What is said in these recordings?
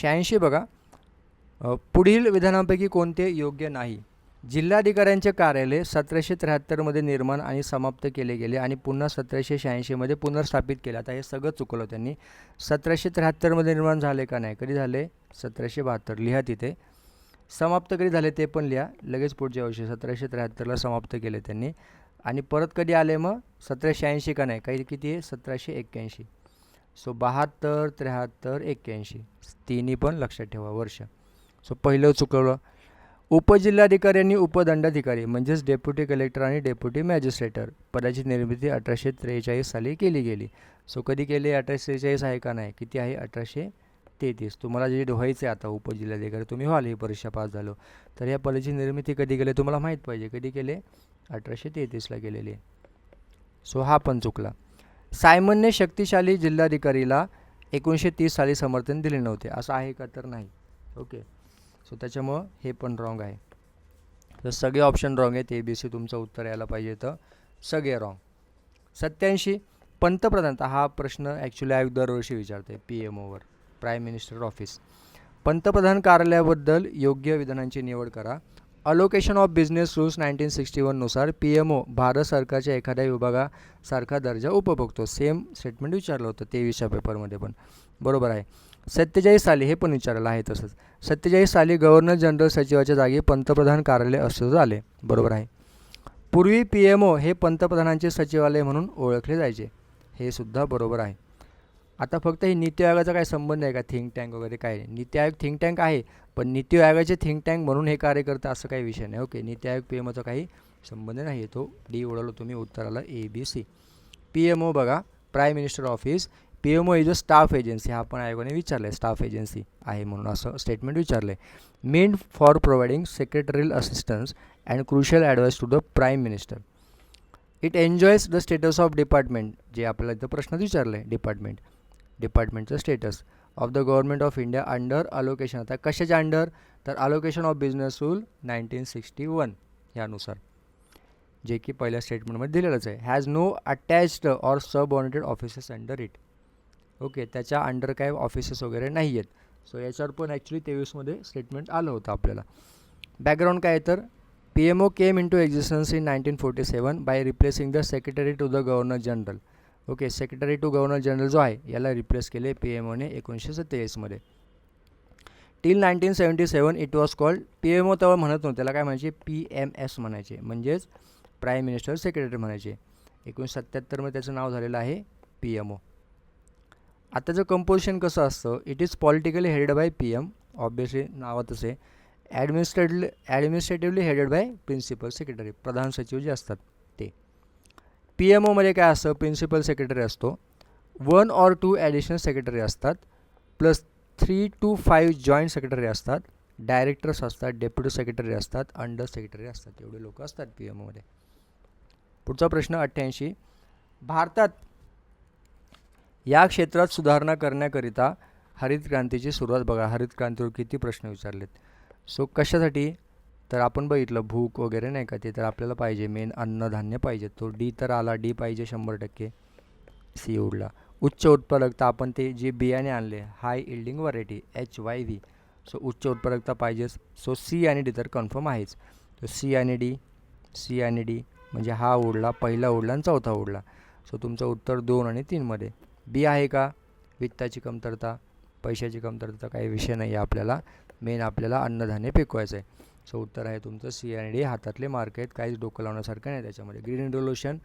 शहाऐंशी बघा. पुढील विधानांपैकी कोणते योग्य नाही? जिल्हाधिकाऱ्यांचे कार्यालय सतराशे त्र्याहत्तरमध्ये निर्माण आणि समाप्त केले गेले आणि पुन्हा सतराशे शहाऐंशीमध्ये पुनर्स्थापित केलं. आता हे सगळं चुकवलं त्यांनी. सतराशे त्र्याहत्तरमध्ये निर्माण झाले का नाही? कधी झाले? सतराशे बहात्तर. लिहा तिथे. समाप्त कधी झाले ते पण लिहा. लगेच पुढच्या वर्षी सतराशे त्र्याहत्तरला समाप्त केले त्यांनी. आणि परत कधी आले मग? सतराशे ऐंशी का नाही? काही किती आहे? सतराशे एक्क्याऐंशी. सो बहात्तर त्र्याहत्तर एक्क्याऐंशी. तिन्ही पण लक्षात ठेवा वर्ष. सो पहिलं चुकवलं. उपजिल्हाधिकाऱ्यांनी उपदंडाधिकारी म्हणजेच डेप्युटी कलेक्टर आणि डेप्युटी मॅजिस्ट्रेटर पदाची निर्मिती अठराशे त्रेचाळीस साली केली गेली. सो कधी केली अठराशे त्रेचाळीस आहे का नाही? किती आहे? अठराशे तेहतीस. तुम्हाला जे व्हायचं आहे आता उपजिल्हाधिकारी तुम्ही व्हाल ही परीक्षा पास झालो. तर या पदाची निर्मिती कधी केली तुम्हाला माहीत पाहिजे. कधी केले? अठराशे तेहतीसला केलेली. सो हा पण चुकला. सायमनने शक्तिशाली जिल्हाधिकारीला एकोणीसशे तीस साली समर्थन दिले नव्हते. असं आहे का तर नाही. ओके. सो त्याच्यामुळं हे पण रॉंग आहे. तर सगळे ऑप्शन रॉंग आहेत. ए बी सी तुमचं उत्तर यायला पाहिजे तर सगळे रॉंग सत्याऐंशी पंतप्रधान हा प्रश्न ॲक्च्युली आयोग दरवर्षी विचारते P M over prime minister office पंतप्रधान कार्यालयाबद्दल योग्य विधानांची निवड करा. Allocation of business rules nineteen sixty वननुसार P M O Bharat सरकारच्या एखाद्या विभागासारखा दर्जा उपभोगतो. सेम स्टेटमेंट विचारलं होतं तेवीसच्या पेपरमध्ये पण. बरोबर आहे. सत्तेचाळीस साली हे पण विचारलं आहे तसंच. सत्तेचाळीस साली गव्हर्नर जनरल सचिवाच्या जागी पंतप्रधान कार्यालय अस्तित्वात आले बरोबर आहे. पूर्वी पी एम ओ हे पंतप्रधानांचे सचिवालय म्हणून ओळखले जायचे. हे सुद्धा बरोबर आहे. आता फक्त हे नीती आयोगाचा काय संबंध आहे का थिंक टँक वगैरे काय नाही. नीती आयोग थिंक टँक आहे पण नीती आयोगाचे थिंक टँक म्हणून हे कार्य करतं असं काही विषय नाही. ओके नीती आयोग पी एमओचा काही संबंध नाही. तो डी उडवलं तुम्ही उत्तराला A B C P M O बघा prime minister office P M O is a staff agency हा पण आयोगाने विचारलं आहे स्टाफ एजन्सी आहे म्हणून असं स्टेटमेंट विचारलं आहे main for providing secretarial assistance and crucial advice to the prime minister it enjoys the status of department जे आपल्याला इथं प्रश्न विचारलं आहे department डिपार्टमेंटचं status of the government of India under allocation आता कशाच्या अंडर तर allocation of business rule nineteen sixty one ह्यानुसार जे की पहिल्या स्टेटमेंटमध्ये दिलेलंच आहे. Has no attached or subordinated offices under it okay त्याच्या अंडर काय ऑफिसेस वगैरे नाही आहेत. सो याच्यावर पण ॲक्च्युली तेवीसमध्ये स्टेटमेंट आलं होतं आपल्याला. बॅकग्राऊंड काय आहे तर? P M O came into existence in nineteen forty seven by replacing the secretary to the governor general okay secretary to governor general जो आहे याला रिप्लेस केले पी एम ओने एकोणीसशे सत्तेचाळीसमध्ये till nineteen seventy seven it was called P M O तेव्हा म्हणत नव्हतं त्याला काय म्हणायचे? पी एम एस म्हणायचे. म्हणजेच प्राईम मिनिस्टर सेक्रेटरी म्हणायचे. एकोणीसशे सत्त्याहत्तरमध्ये त्याचं नाव झालेलं आहे पी एम ओ आताचं कंपोजिशन कसं असतं it is politically headed by P M obviously नावातच आहे. Administratively administratively headed by principal secretary प्रधान सचिव जे असतात. पी एम ओमध्ये काय असतं? प्रिन्सिपल सेक्रेटरी असतो. One or two additional secretary असतात. Plus three two five joint secretary असतात. डायरेक्टर्स असतात डेप्युटी सेक्रेटरी असतात अंडर सेक्रेटरी असतात. एवढे लोक असतात पी एम ओमध्ये पुढचा प्रश्न अठ्ठ्याऐंशी. भारतात या क्षेत्रात सुधारणा करण्याकरिता हरित क्रांतीची सुरुवात बघा. हरित क्रांतीवर किती प्रश्न विचारलेत. सो कशासाठी? तर आपण बघितलं भूक वगैरे नाही का ते तर आपल्याला पाहिजे. मेन अन्नधान्य पाहिजे. तो डी तर आला डी पाहिजे शंभर टक्के. सी उडला उच्च उत्पादकता आपण ते जे बियाणे आणले high yielding variety H Y V so उच्च उत्पादकता पाहिजेच सो सी आणि डी तर कन्फर्म आहेच. तो सी आणि डी सी आणि डी म्हणजे हा उडला पहिला उडला आणि चौथा उडला सो तुमचं उत्तर दोन आणि तीनमध्ये बी आहे का? वित्ताची कमतरता पैशाची कमतरता काही विषय नाही आहे आपल्याला. मेन आपल्याला अन्नधान्य पिकवायचं आहे सो उत्तर आहे तुमचं. सी अँड डी हातातले मार्क आहेत. काहीच डोकं लावण्यासारखं नाही त्याच्यामध्ये. Green revolution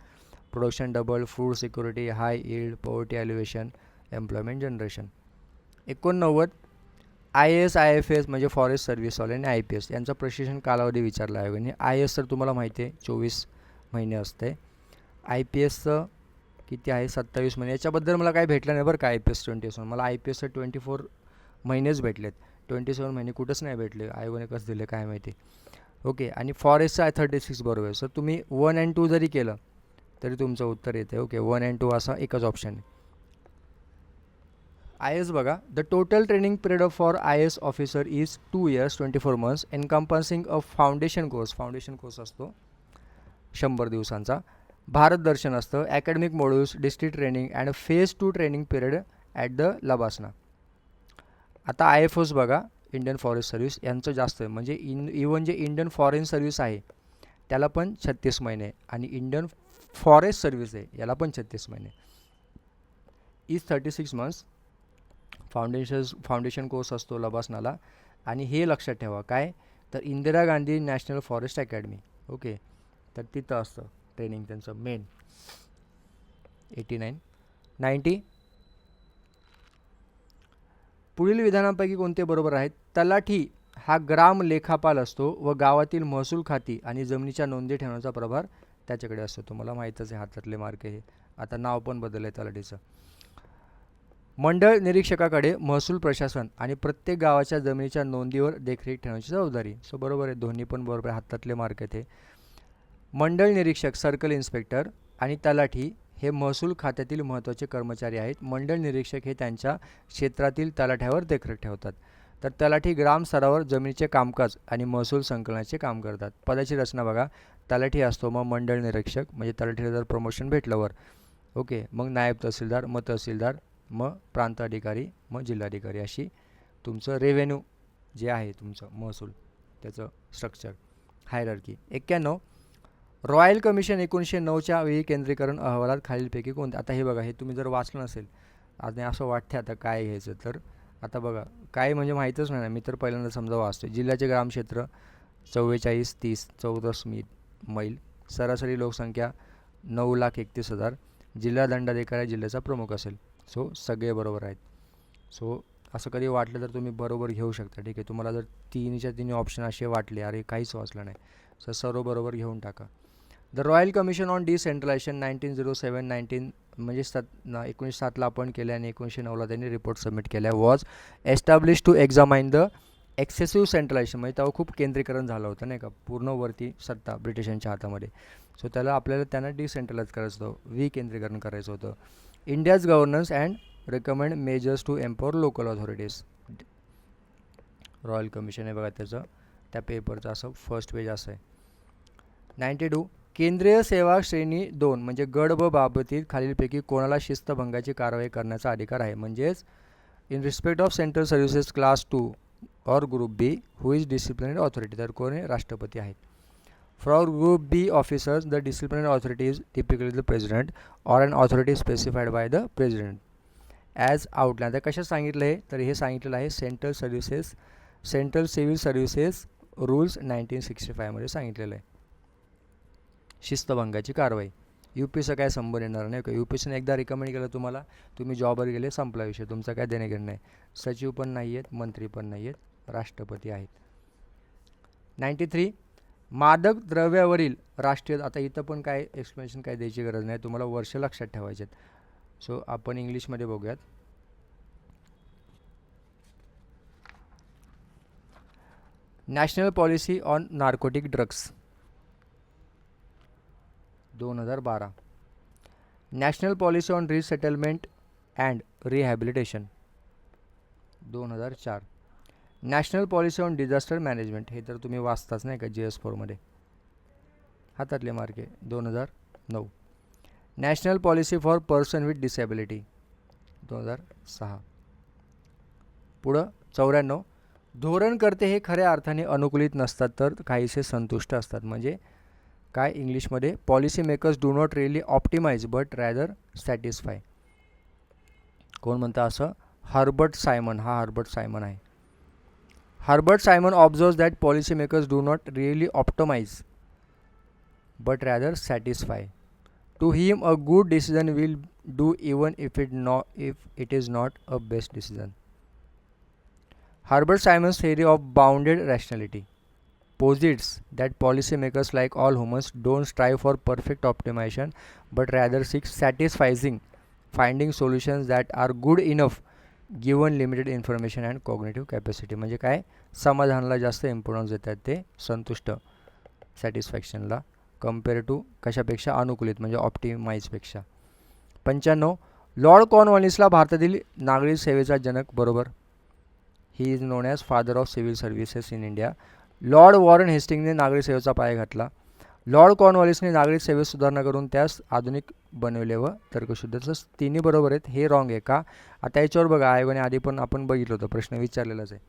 production double food security high yield poverty alleviation employment generation एकोणनव्वद I S I F S म्हणजे फॉरेस्ट सर्व्हिसवाले आणि आय पी एस यांचा प्रशिक्षण कालावधी विचारला आहे आय एस तर तुम्हाला माहिती आहे चोवीस महिने असते. आय पी एसचं किती आहे? सत्तावीस महिने. याच्याबद्दल मला काही भेटलं नाही बरं का I P S twenty S मला आय पी एसचं ट्वेंटी फोर महिनेच भेटलेत. ट्वेंटी सेवन महिने कुठंच नाही भेटले. आयोगाने कसं दिले काय माहिती. ओके आणि फॉरेस्टचं आहे थर्टी सिक्स बरोबर सर तुम्ही वन अँड टू जरी केलं तरी तुमचं उत्तर येते ओके वन अँड टू असा एकच ऑप्शन आहे. आय एस बघा. The total training period of for I S officer is two years twenty four months encompassing a foundation course foundation course असतो. शंभर दिवसांचा. भारत दर्शन असतं. Academic modules district training and phase two training period at the LBSNAA आता I F ओस बघा Indian forest service यांचं जास्त आहे. म्हणजे इन इवन जे इंडियन फॉरेन सर्व्हिस आहे त्याला पण छत्तीस महिने आहे. आणि इंडियन फॉरेस्ट सर्व्हिस आहे याला पण छत्तीस महिने is thirty six months foundation foundation course असतो लबासनाला. आणि हे लक्षात ठेवा काय? तर Indira Gandhi national forest academy okay तर तिथं असतं ट्रेनिंग त्यांचं मेन एटी नाईन नाईंटी पुढील विधानांपैकी कोणते बरोबर आहेत? तलाठी हा ग्राम लेखापाल असतो व गावातील महसूल खाती आणि जमिनीच्या नोंदी ठेवण्याचा प्रभार त्याच्याकडे असतो. तुम्हाला माहीतच आहे हातातले मार्क हे. आता नाव पण बदललं आहे तलाठीचं. मंडळ निरीक्षकाकडे महसूल प्रशासन आणि प्रत्येक गावाच्या जमिनीच्या नोंदीवर देखरेख ठेवण्याची जबाबदारी. सो बरोबर आहे. दोन्ही पण बरोबर आहे. हातातले मार्क आहेत हे. मंडळ निरीक्षक सर्कल इन्स्पेक्टर आणि तलाठी हे महसूल खात्यातील महत्त्वाचे कर्मचारी आहेत. मंडळ निरीक्षक हे त्यांच्या क्षेत्रातील तलाठ्यावर देखरेख ठेवतात. तर तलाठी ग्राम स्तरावर जमिनीचे कामकाज आणि महसूल संकलनाचे काम करतात. पदाची रचना बघा. तलाठी असतो मग मंडळ निरीक्षक म्हणजे तलाठीला जर प्रमोशन भेटल्यावर. ओके मग नायब तहसीलदार मग तहसीलदार मग प्रांत अधिकारी मग जिल्हाधिकारी अशी तुमचं रेव्हेन्यू जे आहे तुमचं महसूल त्याचं स्ट्रक्चर हायरकी एक्क्याण्णव रॉयल कमिशन एकोणीसशे नऊच्या वेळी केंद्रीकरण अहवालात खालीलपैकी कोणते? आता हे बघा हे तुम्ही जर वाचलं नसेल आणि असं वाटते आता काय घ्यायचं तर. आता बघा काय म्हणजे माहीतच नाही ना. मी तर पहिल्यांदा समजा वाचतो जिल्ह्याचे ग्रामक्षेत्र चव्वेचाळीस तीस चौदस मी मैल सरासरी लोकसंख्या नऊ लाख एकतीस हजार. जिल्हा दंडाधिकारी जिल्ह्याचा प्रमुख असेल. सो सगळे बरोबर आहेत. सो असं कधी वाटलं तर तुम्ही बरोबर घेऊ शकता. ठीक आहे तुम्हाला जर तिन्हीच्या तिन्ही ऑप्शन असे वाटले अरे काहीच वाचलं नाही. सर सर्व बरोबर घेऊन टाका. The royal commission on decentralisation nineteen zero seven nineteen म्हणजे सात एकोणीसशे सातला आपण केलं आणि एकोणीसशे नऊला त्यांनी रिपोर्ट सबमिट केला was establish to examine the excessive centralisation म्हणजे तेव्हा खूप केंद्रीकरण झालं होतं नाही का? पूर्णवरती सत्ता ब्रिटिशांच्या हातामध्ये. सो त्याला आपल्याला त्यांना डिसेंट्रलाइज करायचं होतं विकेंद्रीकरण करायचं होतं. India's governance and recommend measures to empower local authorities royal commission आहे बघा त्याचं त्या पेपरचं असं फर्स्ट पेज असं आहे. नाईन्टी टू केंद्रीय सेवा श्रेणी दोन म्हणजे गड व बाबतीत खालीलपैकी कोणाला शिस्तभंगाची कारवाई करण्याचा अधिकार आहे? म्हणजेच in respect of central services class two और group B who is disciplinary authority तर कोण राष्ट्रपती आहेत. For group B officers the disciplinary authority is typically the president or an authority specified by the president as outline तर कशात सांगितलं आहे तर हे सांगितलेलं आहे central services central civil services rules nineteen sixty फायमध्ये सांगितलेलं आहे. शिस्तभंगाची कारवाई. यू पी चं काय संबंध येणार नाही. का यू पी सीने एकदा रिकमेंड केलं तुम्हाला तुम्ही जॉबवर गेले संपला विषय. तुमचा काय देणे घेणं नाही. सचिव पण नाही आहेत मंत्री पण नाही आहेत राष्ट्रपती आहेत. नाईन्टी थ्री मादक द्रव्यावरील राष्ट्रीय आता इथं पण काय एक्सप्लेनेशन काय द्यायची गरज नाही. तुम्हाला वर्ष लक्षात ठेवायचे आहेत. सो आपण इंग्लिशमध्ये बघूयात. National policy on narcotic drugs दोन हजार बारा. National policy on resettlement and rehabilitation. दोन हजार चार. National policy on disaster management हे तर तुम्ही वाचताच नाही का जी एस फोरमध्ये? हातातले मार्के. दोन हजार नऊ. National policy for person with disability. दोन हजार सहा. पुढं चौऱ्याण्णव. धोरणकर्ते हे खऱ्या अर्थाने अनुकूलित नसतात तर काहीसे संतुष्ट असतात. म्हणजे काय इंग्लिशमध्ये? Policy makers do not really optimise but rather satisfy कोण म्हणतं असं? Herbert Simon. हा हर्बर्ट सायमन आहे. Herbert Simon observes that policy makers do not really optimise but rather satisfy to him a good decision will do even if it no if it is not a best decision Herbert Simon's theory of bounded rationality posits that policymakers, like all humans, don't strive for perfect optimization but rather seek satisfying, finding solutions that are good enough given limited information and cognitive capacity म्हणजे काय समाधानाला जास्त importance देतात ते संतुष्ट सॅटिस्फॅक्शनला compare to कशापेक्षा अनुकूलित म्हणजे ऑप्टिमाइजपेक्षा पंच्याण्णव Lord कॉर्नवॉलिसला भारतातील नागरी सेवेचा जनक बरोबर he is known as father of civil services in India lord Warren हेस्टिंगने नागरी सेवेचा पाय घातला. लॉर्ड कॉर्नवॉलिसने नागरी सेवेत सुधारणा करून त्यास आधुनिक बनवले व तर्कशुद्ध. तसंच तिन्ही बरोबर आहेत. हे रॉंग आहे का? आता याच्यावर बघा. आयोगाने आधी पण आपण बघितलं होतं. प्रश्न विचारलेलाच आहे.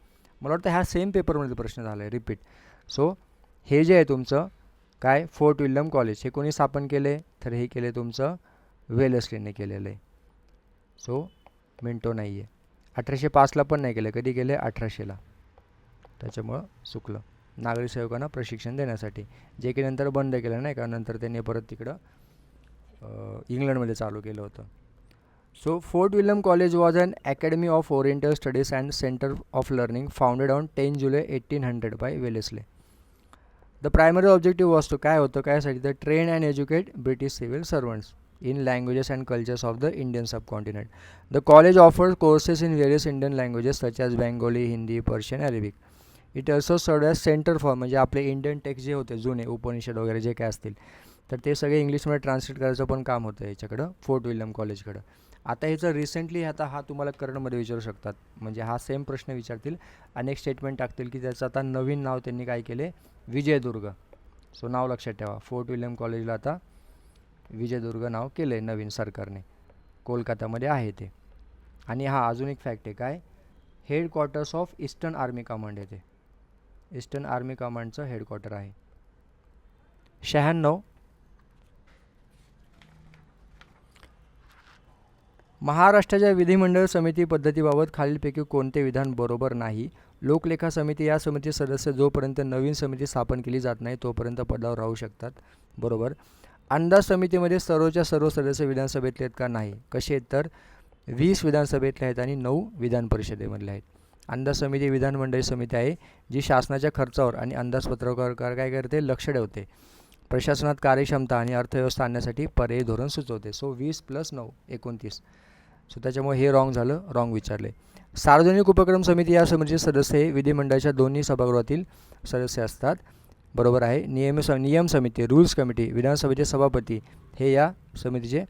मला वाटतं ह्या सेम पेपरमध्ये प्रश्न झाला आहे रिपीट सो हे जे आहे तुमचं काय? फोर्ट विल्यम कॉलेज हे कोणी स्थापन केले? तर हे केले तुमचं वेलस्लीने केलेलं. आहे सो मिंटो नाही आहे अठराशे पाचला पण नाही केलं. कधी केले? अठराशेला त्याच्यामुळं चुकलं. नागरी सेवकांना प्रशिक्षण देण्यासाठी जे की नंतर बंद केलं नाही का? नंतर त्यांनी परत तिकडं इंग्लंडमध्ये चालू केलं होतं. So Fort William college was an academy of oriental studies and centre of learning founded on ten July eighteen hundred by Wellesley the primary objective was काय होतं? कायसाठी? The train and educate British civil servants in languages and cultures of the Indian subcontinent the college offers courses in various Indian languages such as Bengali Hindi Persian Arabic it also serve as centre for म्हणजे आपले Indian text जे होते जुने उपनिषद वगैरे जे काय असतील तर ते सगळे इंग्लिशमध्ये ट्रान्सलेट करायचं पण काम होतं याच्याकडं फोर्ट विल्यम कॉलेजकडं आता ह्याचं रिसेंटली आता हा तुम्हाला करंटमध्ये विचारू शकतात. म्हणजे हा सेम प्रश्न विचारतील. अनेक स्टेटमेंट टाकतील की त्याचं आता नवीन नाव त्यांनी काय केले? विजयदुर्ग. सो नाव लक्षात ठेवा. फोर्ट विल्यम कॉलेजला आता विजयदुर्ग नाव केलं आहे नवीन सरकारने. कोलकातामध्ये आहे ते. आणि हा अजून एक फॅक्ट आहे काय? Headquarters of eastern army command आहे ते. ईस्टर्न आर्मी कमांडचं हेडक्वार्टर आहे. शहाण्णव. महाराष्ट्राच्या विधिमंडळ समिती पद्धतीबाबत खालीलपैकी कोणते विधान बरोबर नाही? लोकलेखा समिती या समिती सदस्य जोपर्यंत नवीन समिती स्थापन केली जात नाही तोपर्यंत पदावर राहू शकतात. बरोबर. अंदाज समितीमध्ये सर्वच्या सर्व सदस्य विधानसभेतले आहेत का नाही? कसे आहेत तर? वीस विधानसभेतले आहेत आणि नऊ विधान परिषदेमधले आहेत. अंदाज समिती विधानमंडळ समिती आहे जी शासनाच्या खर्चावर आणि अंदाजपत्रकावर काय करते लक्ष ठेवते. प्रशासनात कार्यक्षमता आणि अर्थव्यवस्था आणण्यासाठी पर्यायी धोरण सुचवते. सो वीस प्लस नऊ एकोणतीस. सो त्याच्यामुळे हे रॉंग झालं रॉंग विचारले. सार्वजनिक उपक्रम समिती या समितीचे सदस्य हे विधिमंडळाच्या दोन्ही सभागृहातील सदस्य असतात. बरोबर आहे. नियम स नियम समिती रूल्स कमिटी विधानसभेचे सभापती हे या समितीचे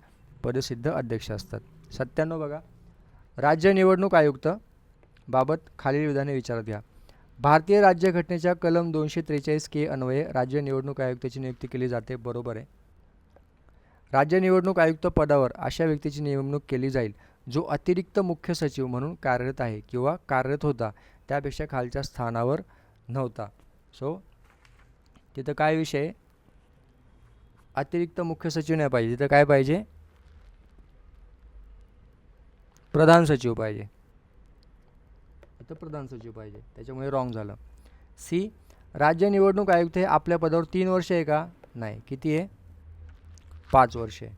पदसिद्ध अध्यक्ष असतात. सत्त्याण्णव बघा. राज्य निवडणूक आयुक्त बाबत खालील विधाने विचारात घ्या. भारतीय राज्यघटनेच्या कलम दोनशे त्रेचाळीस के अन्वये राज्य निवडणूक आयुक्ताची नियुक्ती केली जाते बरोबर आहे. राज्य निवडणूक आयुक्त पदावर अशा व्यक्तीची नेमणूक केली जाईल जो अतिरिक्त मुख्य सचिव म्हणून कार्यरत आहे किंवा कार्यरत होता त्यापेक्षा खालच्या स्थानावर नव्हता. सो तिथं काय विषय अतिरिक्त मुख्य सचिव नाही पाहिजे तिथं काय पाहिजे? प्रधान सचिव पाहिजे. इथं प्रधान सचिव पाहिजे. त्याच्यामुळे रॉंग झालं. सी राज्य निवडणूक आयुक्त हे आपल्या पदावर तीन वर्ष आहे का? नाही. किती आहे? पाच वर्ष आहे.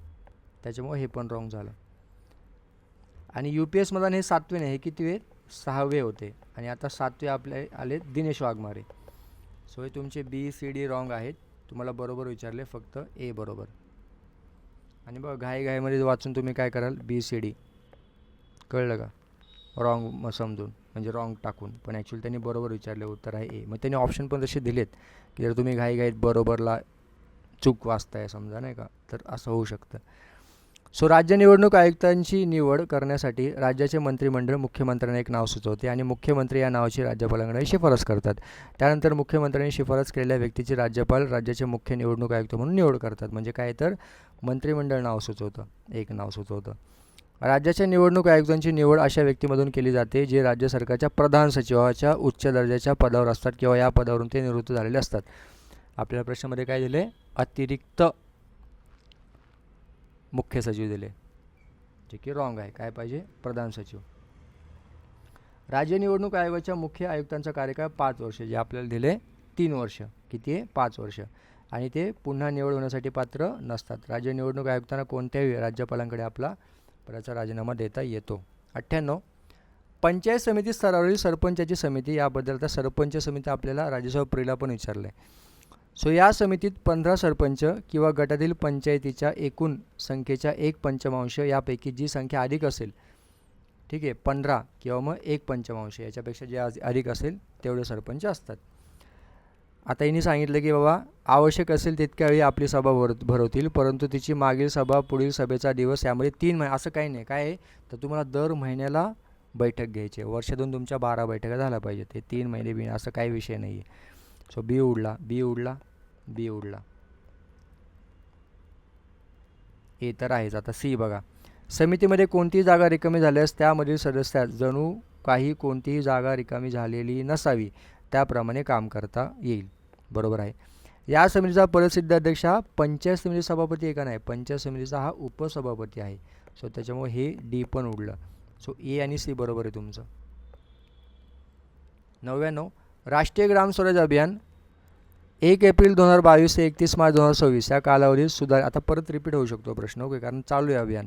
त्याच्यामुळे हे पण रॉंग झालं. आणि यू पी एसमधून हे सातवे नाही हे किती आहेत सहावे होते. आणि आता सातवे आपले आले दिनेश वाघमारे. सो हे तुमचे बी सी डी रॉंग आहेत. तुम्हाला बरोबर विचारले फक्त ए बरोबर. आणि बघा घाई घाईमध्ये वाचून तुम्ही काय कराल? बी सी डी कळलं का? रॉंग मग समजून. म्हणजे रॉंग टाकून. पण ॲक्च्युली त्यांनी बरोबर विचारले उत्तर आहे ए. मग त्यांनी ऑप्शन पण तसे दिलेत की जर तुम्ही घाईघाईत बरोबरला चूक वाचताय समजा नाही का? तर असं होऊ शकतं. सो राज्य निवडणूक आयुक्तांची निवड करण्यासाठी राज्याचे मंत्रिमंडळ मुख्यमंत्र्यांना एक नाव सुचवते आणि मुख्यमंत्री या नावाची राज्यपालांकडे शिफारस करतात. त्यानंतर मुख्यमंत्र्यांनी शिफारस केलेल्या व्यक्तीची राज्यपाल राज्याचे मुख्य निवडणूक आयुक्त म्हणून निवड करतात. म्हणजे काय तर मंत्रिमंडळ नाव सुचवतं. एक नाव सुचवतं. राज्याच्या निवडणूक आयुक्तांची निवड अशा व्यक्तीमधून केली जाते जे राज्य सरकारच्या प्रधान सचिवाच्या उच्च दर्जाच्या पदावर असतात किंवा या पदावरून ते निवृत्त झालेले असतात. आपल्याला प्रश्नामध्ये काय दिले? अतिरिक्त मुख्य सचिव दिले. जे की रॉंग आहे. काय पाहिजे? प्रधान सचिव. राज्य निवडणूक आयोगाच्या मुख्य आयुक्तांचा कार्यकाळ पाच वर्ष जे आपल्याला दिले तीन वर्ष. किती आहे? पाच वर्ष. आणि ते पुन्हा निवड होण्यासाठी पात्र नसतात. राज्य निवडणूक आयुक्तांना कोणत्याही राज्यपालांकडे आपला पदाचा राजीनामा देता येतो. अठ्ठ्याण्णव. पंचायत समिती स्तरावरील सरपंचाची समिती याबद्दल आता सरपंच समिती आपल्याला राज्यसभा प्रिला पण विचारलं आहे सो या समितीत पंधरा सरपंच किंवा गटातील पंचायतीच्या एकूण संख्येच्या एक पंचमांश यापैकी जी संख्या अधिक असेल ठीक आहे पंधरा किंवा मग एक पंचमांश याच्यापेक्षा जे आज अधिक असेल तेवढे सरपंच असतात. आता यांनी सांगितलं की बाबा आवश्यक असेल तितक्या वेळी आपली सभा भर भरवतील. परंतु तिची मागील सभा पुढील सभेचा दिवस यामध्ये तीन महिने असं काही नाही. काय आहे? तर तुम्हाला दर महिन्याला बैठक घ्यायची आहे. वर्षातून तुमच्या बारा बैठका झाल्या पाहिजे ते तीन महिने बिन असं काही विषय नाही आहे. सो बी उडला. बी उडला. बी उडला. ए तर आहेच. आता सी बघा. समितीमध्ये कोणतीही जागा रिकामी झाल्यास त्यामधील सदस्यात जणू काही कोणतीही जागा रिकामी झालेली नसावी. त्याप्रमाणे काम करता येईल. बरोबर आहे. या समितीचा प्रसिद्ध अध्यक्ष हा पंचायत समिती सभापती एका नाही? पंचायत समितीचा हा उपसभापती आहे. सो त्याच्यामुळे हे डी पण उडलं सो ए आणि सी बरोबर आहे तुमचं. नव्याण्णव. राष्ट्रीय ग्राम स्वराज अभियान. एक एप्रिल दोन हजार बावीस ते एकतीस मार्च दोन हजार सव्वीस या कालावधीत सुधार आता परत रिपीट होऊ शकतो प्रश्न ओके? कारण चालू आहे अभियान.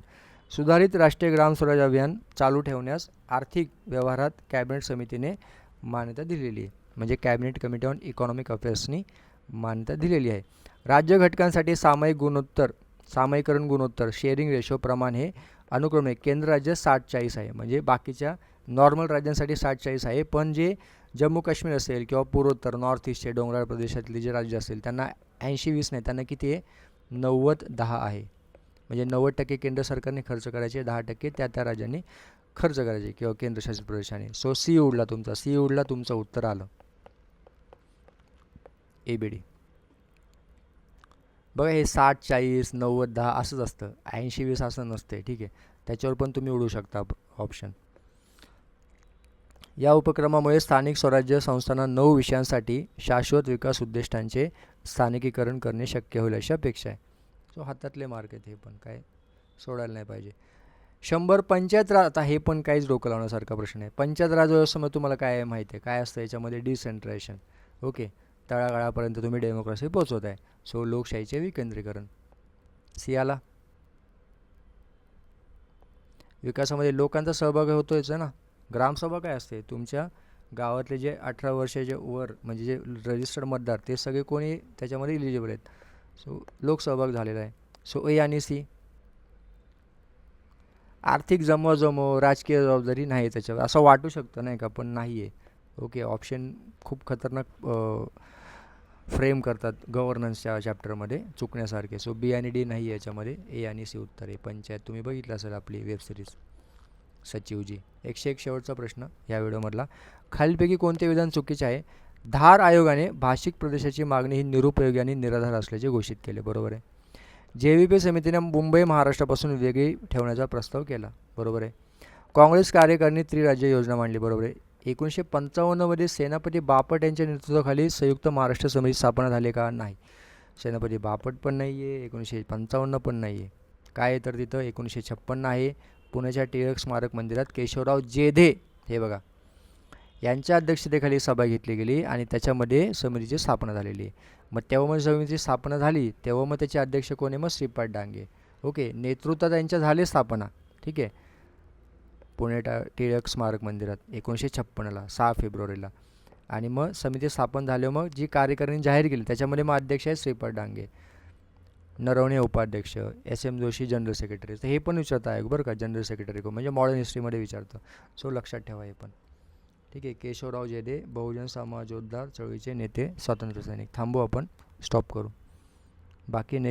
सुधारित राष्ट्रीय ग्राम स्वराज अभियान चालू ठेवण्यास आर्थिक व्यवहारात कॅबिनेट समितीने मान्यता दिलेली आहे. म्हणजे कॅबिनेट कमिटी ऑन इकॉनॉमिक अफेअर्सनी मान्यता दिलेली आहे. राज्य घटकांसाठी सामायिक गुणोत्तर सामायिकरण गुणोत्तर शेअरिंग रेशो प्रमाण हे अनुक्रमे केंद्र राज्य साठ चाळीस आहे. म्हणजे बाकीच्या नॉर्मल राज्यांसाठी साठ चाळीस आहे. पण जे जम्मू काश्मीर असेल किंवा पूर्वोत्तर नॉर्थ ईस्टचे डोंगराळ प्रदेशातले जे राज्य असेल त्यांना ऐंशी वीस नाही त्यांना किती आहे? नव्वद दहा आहे. म्हणजे नव्वद टक्के केंद्र सरकारने खर्च करायचे दहा टक्के त्या त्या राज्यांनी खर्च करायचे किंवा केंद्रशासित प्रदेशाने. सो सी उडला तुमचा सी उडला तुमचं उत्तर आलं. ए बी डी बघा हे साठ चाळीस नव्वद दहा असंच असतं. ऐंशी वीस असं नसते ठीक आहे? त्याच्यावर पण तुम्ही उडू शकता ऑप्शन या उपक्रमामुळे स्थानिक स्वराज्य संस्थांना नऊ विषयांसाठी शाश्वत विकास उद्दिष्टांचे स्थानिकीकरण करणे शक्य होईल अशी अपेक्षा आहे. सो हातातले मार्क आहेत हे पण काय सोडायला नाही पाहिजे. शंभर पंचायत राज आता हे पण काहीच डोकं लावण्यासारखा प्रश्न आहे. पंचायत राज व्यवस्थेमध्ये तुम्हाला काय आहे माहिती आहे? काय असतं याच्यामध्ये? डिसेंट्रेशन. ओके. तळागाळापर्यंत तुम्ही डेमोक्रेसी पोचवत आहे. सो लोकशाहीचे विकेंद्रीकरण. सियाला विकासामध्ये लोकांचा सहभाग होतोयच आहे ना. ग्रामसभा काय असते? तुमच्या गावातले जे अठरा वर्षाचे वर म्हणजे जे रजिस्टर्ड मतदार ते सगळे कोणी त्याच्यामध्ये इलिजिबल आहेत. सो लोकसहभाग झालेला आहे. सो ए आणि सी आर्थिक जमवाजमव राजकीय जबाबदारी नाही त्याच्यावर. असं वाटू शकतं नाही का? पण नाही आहे ओके ऑप्शन खूप खतरनाक फ्रेम करतात गव्हर्नन्सच्या चॅप्टरमध्ये चुकण्यासारखे. सो बी आणि डी नाही याच्यामध्ये ए आणि सी उत्तर आहे. पंचायत तुम्ही बघितलं असेल आपली वेब सिरीज सचिवजी एकशे एक शेवटचा प्रश्न या व्हिडिओमधला. खालीलपैकी कोणते विधान चुकीचे आहे? धार आयोगाने भाषिक प्रदेशाची मागणी ही निरुपयोगी आणि निराधार असल्याचे घोषित केले. बरोबर आहे? जे व्ही पी समितीने मुंबई महाराष्ट्रापासून वेगळी ठेवण्याचा प्रस्ताव केला. बरोबर आहे? काँग्रेस कार्यकारिणी त्रिराज्य योजना मांडली. बरोबर आहे? एकोणीसशे पंचावन्नमध्ये सेनापती बापट यांच्या नेतृत्वाखाली संयुक्त महाराष्ट्र समिती स्थापना झाली का? नाही. सेनापती बापट पण नाही आहे एकोणीसशे पंचावन्न पण नाही आहे काय आहे तर तिथं? एकोणीसशे छप्पन्न आहे. पुण्याच्या टिळक स्मारक मंदिरात केशवराव जेधे हे बघा यांच्या अध्यक्षतेखाली सभा घेतली गेली आणि त्याच्यामध्ये समितीची स्थापना झालेली आहे. मग तेव्हा मग समितीची स्थापना झाली तेव्हा मग त्याचे अध्यक्ष कोण आहे? मग श्रीपाद डांगे. ओके नेतृत्वात त्यांच्या झाले स्थापना. ठीक आहे. पुणे टा टिळक स्मारक मंदिरात एकोणीसशे छप्पन्नला सहा फेब्रुवारीला. आणि मग समिती स्थापन झाल्यावर मग जी कार्यकारिणी जाहीर केली त्याच्यामध्ये मग अध्यक्ष आहे श्रीपाद डांगे नरवणे उपाध्यक्ष S M Joshi general secretary. तर हे पण विचारतं आहे बरं का जनरल सेक्रेटरी म्हणजे मॉडर्न हिस्ट्रीमध्ये विचारतं. सो लक्षात ठेवा हे पण. ठीक आहे केशवराव जेदे बहुजन समाजोद्धार चळवळीचे नेते स्वातंत्र्य सैनिक. थांबू आपण स्टॉप करू. बाकी ने